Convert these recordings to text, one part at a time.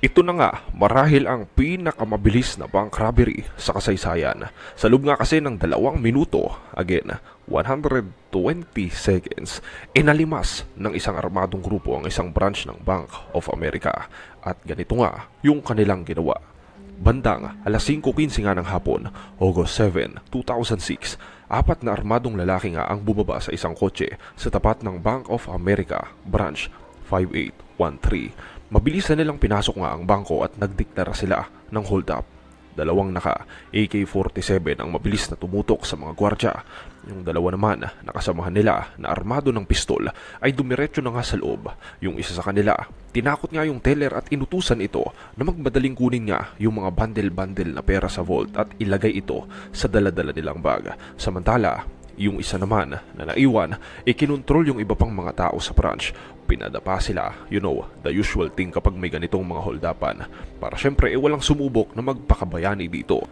Ito na nga, marahil ang pinakamabilis na bank robbery sa kasaysayan. Sa loob nga kasi ng dalawang minuto, again, 120 seconds, inalimas ng isang armadong grupo ang isang branch ng Bank of America. At ganito nga yung kanilang ginawa. Bandang alas 5.15 nga ng hapon, August 7, 2006, apat na armadong lalaki nga ang bumaba sa isang kotse sa tapat ng Bank of America, branch 5813. Mabilis na nilang pinasok nga ang bangko at nagdeklara sila ng hold up. Dalawang naka AK-47 ang mabilis na tumutok sa mga gwardya. Yung dalawa naman na kasamahan nila na armado ng pistol ay dumiretso na nga sa loob. Yung isa sa kanila, tinakot nga yung teller at inutusan ito na magmadaling kunin nga yung mga bundle-bundle na pera sa vault at ilagay ito sa daladala nilang bag. Samantala, yung isa naman na naiwan, ikinontrol yung iba pang mga tao sa branch. Pinadapa sila, you know, the usual thing kapag may ganitong mga holdapan. Para syempre, eh, walang sumubok na magpakabayani dito.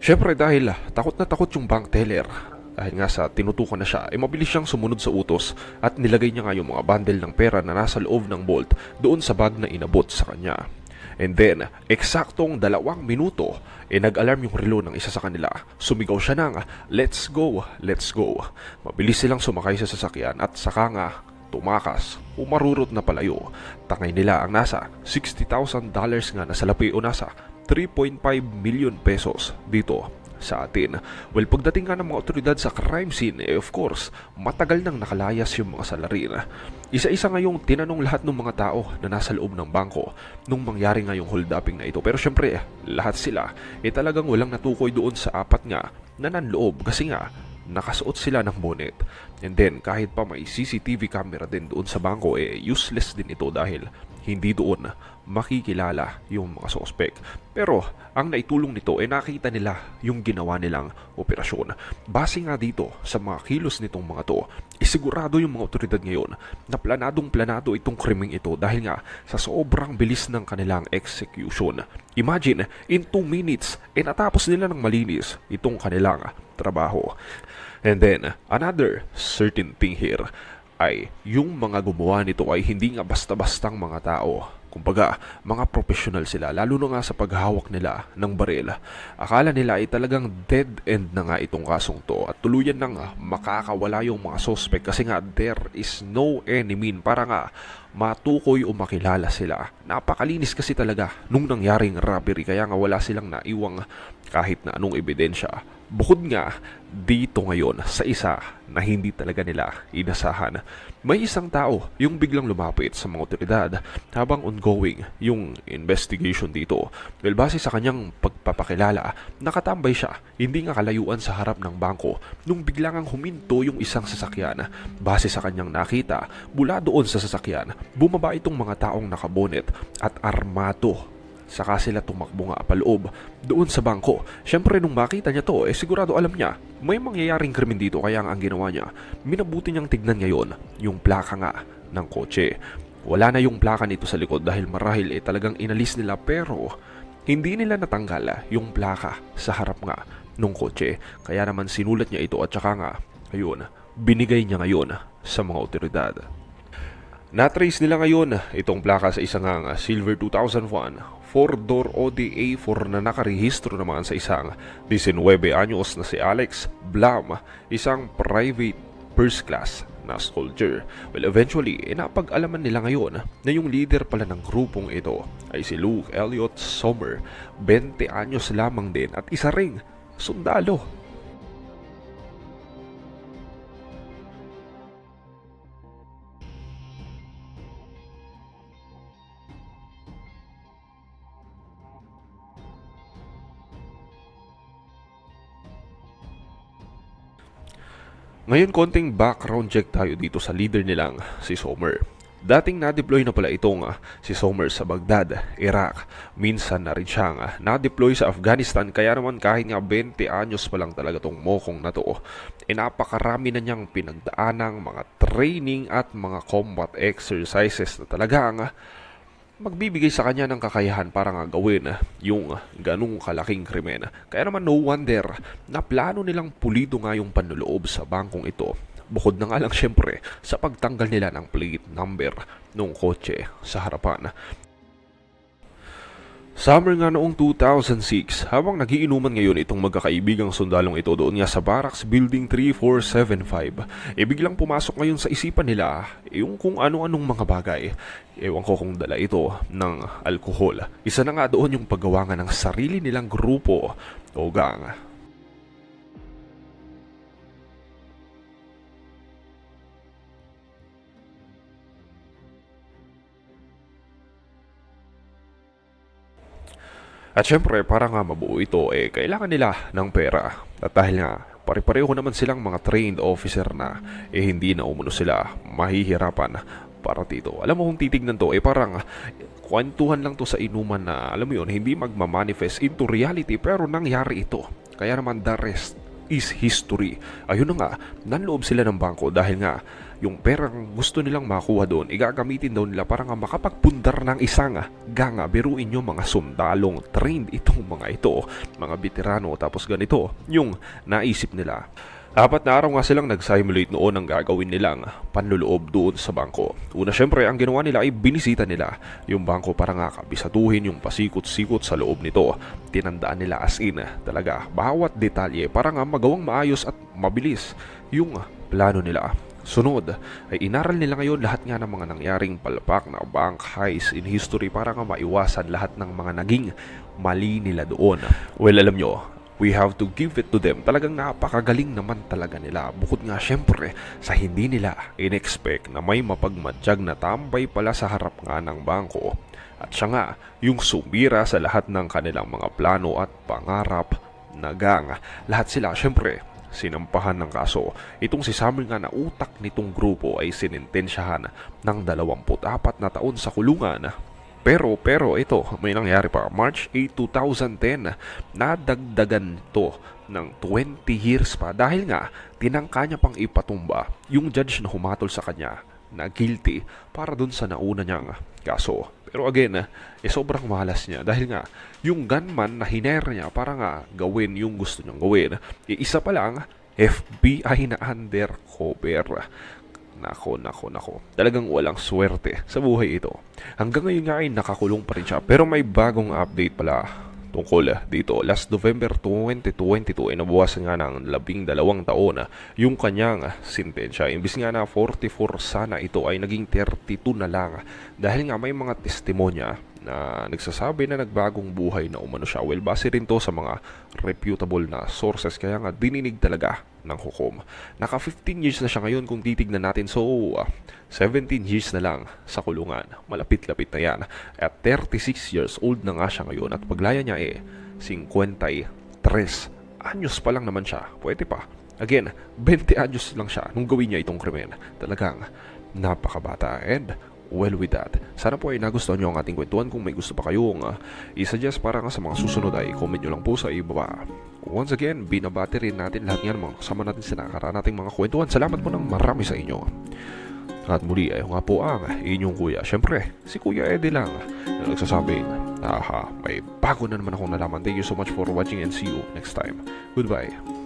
Syempre dahil takot na takot yung bank teller. Dahil nga sa tinutukan na siya, ay mabilis siyang sumunod sa utos at nilagay niya nga yung mga bundle ng pera na nasa loob ng bolt doon sa bag na inabot sa kanya. And then, eksaktong dalawang minuto, eh nag-alarm yung relo ng isa sa kanila. Sumigaw siya ng, let's go, let's go. Mabilis silang sumakay sa sasakyan at saka nga, tumakas, umarurot na palayo. Tangay nila ang nasa $60,000 nga na salapi o nasa 3.5 million pesos dito sa atin. Well, pagdating nga ng mga otoridad sa crime scene, eh of course, matagal nang nakalayas yung mga salarin. Isa-isa ngayong tinanong lahat ng mga tao na nasa loob ng bangko nung mangyari nga yung holduping na ito. Pero syempre, lahat sila, eh talagang walang natukoy doon sa apat nga na nanloob kasi nga nakasuot sila ng bonnet. And then, kahit pa may CCTV camera din doon sa bangko, eh useless din ito dahil hindi doon makikilala yung mga sospek. Pero ang naitulong nito ay nakita nila yung ginawa nilang operasyon. Base nga dito sa mga kilos nitong mga to, isigurado yung mga otoridad ngayon na planadong planado itong krimeng ito dahil nga sa sobrang bilis ng kanilang execution. Imagine, in 2 minutes, eh natapos nila ng malinis itong kanilang trabaho. And then, another certain thing here ay yung mga gumawa nito ay hindi nga basta-bastang mga tao. Kumbaga, mga professional sila, lalo na nga sa paghawak nila ng baril. Akala nila ay talagang dead end na nga itong kasong to at tuluyan nang makakawala yung mga suspect kasi nga there is no enemy para nga matukoy o makilala sila. Napakalinis kasi talaga nung nangyaring robbery kaya nga wala silang naiwang kahit na anong ebidensya. Bukod nga dito ngayon sa isa na hindi talaga nila inasahan. May isang tao yung biglang lumapit sa mga otoridad habang ongoing yung investigation dito. Well, base sa kanyang pagpapakilala, nakatambay siya, hindi nga kalayuan sa harap ng bangko nung biglang huminto yung isang sasakyan. Base sa kanyang nakita, mula doon sa sasakyan, bumaba itong mga taong nakabonet at armado Saka sila tumakbo nga paloob doon sa bangko. Siyempre nung makita niya to, eh sigurado alam niya may mangyayaring krimen dito kaya ang ginawa niya. Minabuti niyang tignan ngayon yung plaka nga ng kotse. Wala na yung plaka nito sa likod dahil marahil eh talagang inalis nila pero hindi nila natanggal yung plaka sa harap nga ng kotse. Kaya naman sinulat niya ito at saka nga, ayun, binigay niya ngayon sa mga otoridad. Natrace nila ngayon itong plaka sa isang Silver 2001 4-door Audi A4 na nakarehistro naman sa isang 19 anyos na si Alex Blam, isang private first class na soldier. Well, eventually, inapag-alaman nila ngayon na yung leader pala ng grupong ito ay si Luke Elliot Sommer, 20 anyos lamang din at isa ring sundalo Ngayon konting background check tayo dito sa leader nilang si Sommer. Dating na-deploy na pala itong ah, si Sommer sa Baghdad, Iraq. Minsan na rin siyang ah, na-deploy sa Afghanistan kaya naman kahit nga 20 anyos pa lang talaga tong mokong na to. E napakarami na niyang pinagdaanang mga training at mga combat exercises na talagang ah, magbibigay sa kanya ng kakayahan para nga gawin yung ganung kalaking krimen. Kaya naman no wonder na plano nilang pulido nga yung panloloob sa bangkong ito. Bukod na nga lang syempre sa pagtanggal nila ng plate number ng kotse sa harapan. Summer nga noong 2006, habang nagiinuman ngayon itong magkakaibigang sundalong ito doon nga sa Barracks Building 3475, e biglang pumasok ngayon sa isipan nila yung kung ano-anong mga bagay. Ewan ko kung dala ito ng alkohol. Isa na nga doon yung paggawa ng sarili nilang grupo o gang. At syempre, para nga mabuo ito, eh, kailangan nila ng pera. At dahil nga, pare-pareho naman silang mga trained officer na, eh hindi na umuno sila mahihirapan para dito. Alam mo kung titignan to, eh parang kwentuhan lang to sa inuman na, alam mo yun, hindi magmamanifest into reality, pero nangyari ito. Kaya naman the rest is history. Ayun na nga, nanloob sila ng bangko dahil nga yung perang gusto nilang makuha doon, igagamitin daw nila para nga makapagpundar ng isang ganga. Biruin nyo mga sundalong trained itong mga ito, mga veterano. Tapos ganito, yung naisip nila. Apat na araw nga silang nag-simulate noon ang gagawin nilang panluloob doon sa bangko. Una syempre, ang ginawa nila ay binisita nila yung bangko para nga kabisatuhin yung pasikot-sikot sa loob nito. Tinandaan nila as in talaga bawat detalye para nga magawang maayos at mabilis yung plano nila. Sunod ay inaral nila ngayon lahat nga ng mga nangyaring palpak na bank heist in history para nga maiwasan lahat ng mga naging mali nila doon. Well, alam nyo, we have to give it to them. Talagang napakagaling naman talaga nila. Bukod nga syempre sa hindi nila in-expect na may mapagmadyag na tambay pala sa harap nga ng bangko. At siya nga, yung sumira sa lahat ng kanilang mga plano at pangarap na gang. Lahat sila syempre sinampahan ng kaso. Itong si Samuel nga na utak nitong grupo ay sinintensyahan ng 24 na taon sa kulungan pero, pero ito, may nangyari pa. March 8, 2010, nadagdagan to ng 20 years pa dahil nga tinangka niya pang ipatumba yung judge na humatol sa kanya na guilty para dun sa nauna niyang kaso. Pero again, eh, sobrang malas niya dahil nga yung gunman na hiner niya para nga gawin yung gusto niyang gawin, eh, isa pa lang, FBI na undercover. Nako, nako, nako. Talagang walang swerte sa buhay ito. Hanggang ngayon nga ay nakakulong pa rin siya. Pero may bagong update pala tungkol dito. Last November 2022 ay nabawasan nga ng labing dalawang taon yung kanyang sentensya. Imbis nga na 44 sana ito ay naging 32 na lang. Dahil nga may mga testimonya na nagsasabi na nagbagong buhay na umano siya. Well, base rin to sa mga reputable na sources kaya nga dininig talaga ng hukom. Naka 15 years na siya ngayon kung titignan natin. So, ah, 17 years na lang sa kulungan. Malapit-lapit na yan. At 36 years old na nga siya ngayon at paglaya niya eh 53 anyos pa lang naman siya. Pwede pa. Again, 20 anyos lang siya nung gawin niya itong krimen. Talagang napakabata. And well with that. Sana po ay nagustuhan nyo ang ating kwentuhan. Kung may gusto pa kayong uh, i-suggest para nga sa mga susunod ay comment nyo lang po sa ibaba. Once again, binabati rin natin lahat yan mga kasama natin sa nakaraan nating mga kwentuhan. Salamat po ng marami sa inyo. At muli ay nga po ang inyong kuya. Siyempre, si Kuya Eddie lang na nagsasabing, aha, may bago na naman akong nalaman. Thank you so much for watching and see you next time. Goodbye.